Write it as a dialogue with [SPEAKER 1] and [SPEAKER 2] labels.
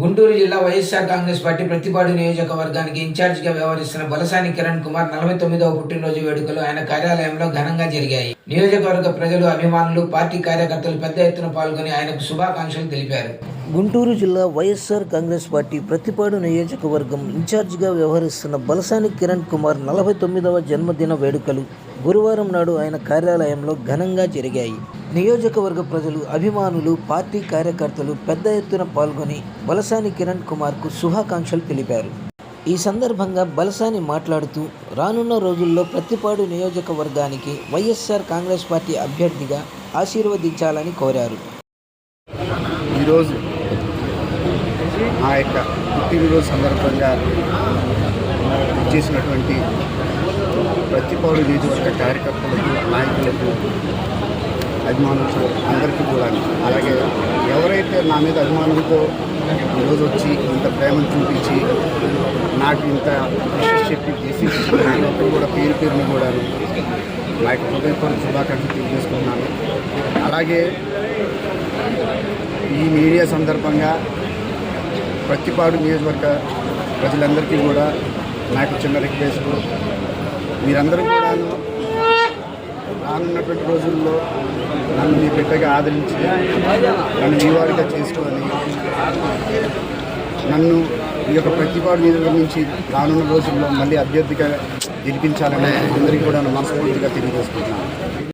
[SPEAKER 1] గుంటూరు జిల్లా వైఎస్ఆర్ కాంగ్రెస్ పార్టీ ప్రతిపాడు నియోజకవర్గానికి ఇన్ఛార్జిగా వ్యవహరిస్తున్న బలసాని కిరణ్ కుమార్ నలభై తొమ్మిదవ పుట్టినరోజు వేడుకలు ఆయన కార్యాలయంలో ఘనంగా జరిగాయి. నియోజకవర్గ ప్రజలు అభిమానులు పార్టీ కార్యకర్తలు పెద్ద ఎత్తున పాల్గొని ఆయనకు శుభాకాంక్షలు తెలిపారు.
[SPEAKER 2] గుంటూరు జిల్లా వైఎస్ఆర్ కాంగ్రెస్ పార్టీ ప్రతిపాడు నియోజకవర్గం ఇన్ఛార్జిగా వ్యవహరిస్తున్న బలసాని కిరణ్ కుమార్ నలభై తొమ్మిదవ జన్మదిన వేడుకలు గురువారం నాడు ఆయన కార్యాలయంలో ఘనంగా జరిగాయి. నియోజకవర్గ ప్రజలు అభిమానులు పార్టీ కార్యకర్తలు పెద్ద ఎత్తున పాల్గొని బలసాని కిరణ్ కుమార్కు శుభాకాంక్షలు తెలిపారు. ఈ సందర్భంగా బలసాని మాట్లాడుతూ రానున్న రోజుల్లో ప్రతిపాడు నియోజకవర్గానికి వైఎస్ఆర్ కాంగ్రెస్ పార్టీ అభ్యర్థిగా ఆశీర్వదించాలని కోరారు.
[SPEAKER 3] ఈరోజు ఆ యొక్క పుట్టినరోజు సందర్భంగా చేసినటువంటి ప్రతిపాడు నియోజకవర్గ కార్యకర్తలకు నాయకులకు అభిమానులు అందరికీ కూడా అలాగే ఎవరైతే నా మీద అభిమానంతో ఈరోజు వచ్చి ఇంత ప్రేమను చూపించి నాకు ఇంత విషయం చెప్పి చేసి కూడా పేరు పేరుని కూడా నా యొక్క హృదయపూర్వక శుభాకాంక్షలు తెలియజేసుకున్నాను అలాగే ఈ మీడియా సందర్భంగా ప్రతిపాడు నియోజకవర్గ ప్రజలందరికీ కూడా నాకు చిన్న రిక్వెస్ట్. మీరందరూ కూడాను రానున్నటువంటి రోజుల్లో నన్ను మీ బిడ్డగా ఆదరించి నన్ను మీ వారిగా చేసుకొని నన్ను ఈ యొక్క ప్రతిపాడు నియోజకవర్గం నుంచి రానున్న రోజుల్లో మళ్ళీ అభ్యర్థిగా గెలిపించాలని అందరికీ కూడా మనస్ఫూర్తిగా తెలియజేసుకుంటున్నాను